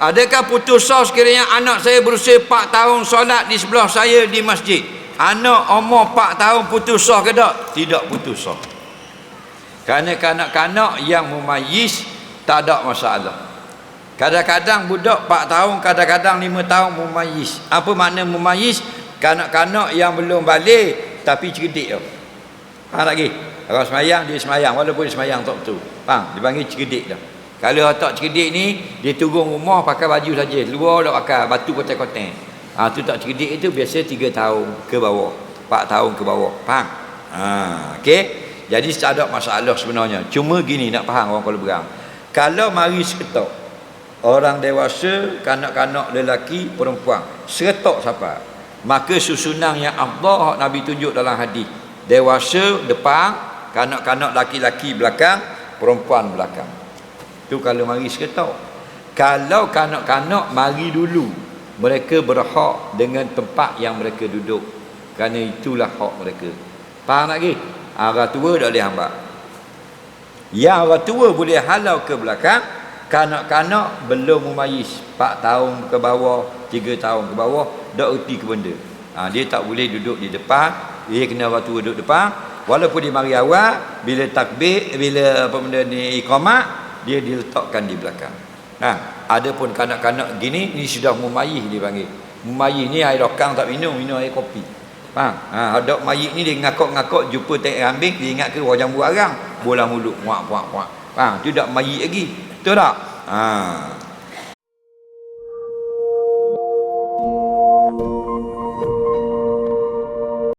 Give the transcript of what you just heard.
Adakah putus sah sekiranya anak saya berusia 4 tahun solat di sebelah saya di masjid? Anak umur 4 tahun putus sah ke tak? Tidak putus sah. Kerana kanak-kanak yang memayis tak ada masalah. Kadang-kadang budak 4 tahun, kadang-kadang 5 tahun memayis. Apa makna memayis? Kanak-kanak yang belum balik tapi cerdik. Faham lagi? Orang semayang, dia semayang. Walaupun dia semayang tak betul. Faham? Dia panggil cerdik dah. Kalau tak cerdik ni, dia turun rumah pakai baju saja. Luar tak pakai batu kotak-kotak. Ha, tu tak cerdik itu biasa 3 tahun ke bawah. 4 tahun ke bawah. Faham? Ha, okay? Jadi tak ada masalah sebenarnya. Cuma gini nak faham orang kalau berang. Kalau mari seketok. Orang dewasa, kanak-kanak lelaki, perempuan. Seretok siapa? Maka susunan yang Allah Nabi tunjuk dalam hadis. Dewasa depan, kanak-kanak laki-laki belakang, perempuan belakang. Itu kalau mari seketok. Kalau kanak-kanak mari dulu, mereka berhak dengan tempat yang mereka duduk. Kerana itulah hak mereka. Faham lagi? Orang tua tak boleh hambat. Yang orang tua boleh halau ke belakang, kanak-kanak belum memayis 4 tahun ke bawah, 3 tahun ke bawah, tak erti ke benda. Ha, dia tak boleh duduk di depan, dia kena orang tua duduk depan. Walaupun dia mari awal, bila takbir, bila apa benda ni iqamat, dia diletakkan di belakang. Nah, ada pun kanak-kanak gini ni sudah mumayih dipanggil. Mumayih ni air rokang tak minum, minum air kopi. Faham? Ha, ada mayit ni dia ngakak-ngakak jumpa tek ambing dia ingat ke wajang buarang, bola mulut muak muak muak. Faham? Tu dak mayit lagi. Betul tak? Ha.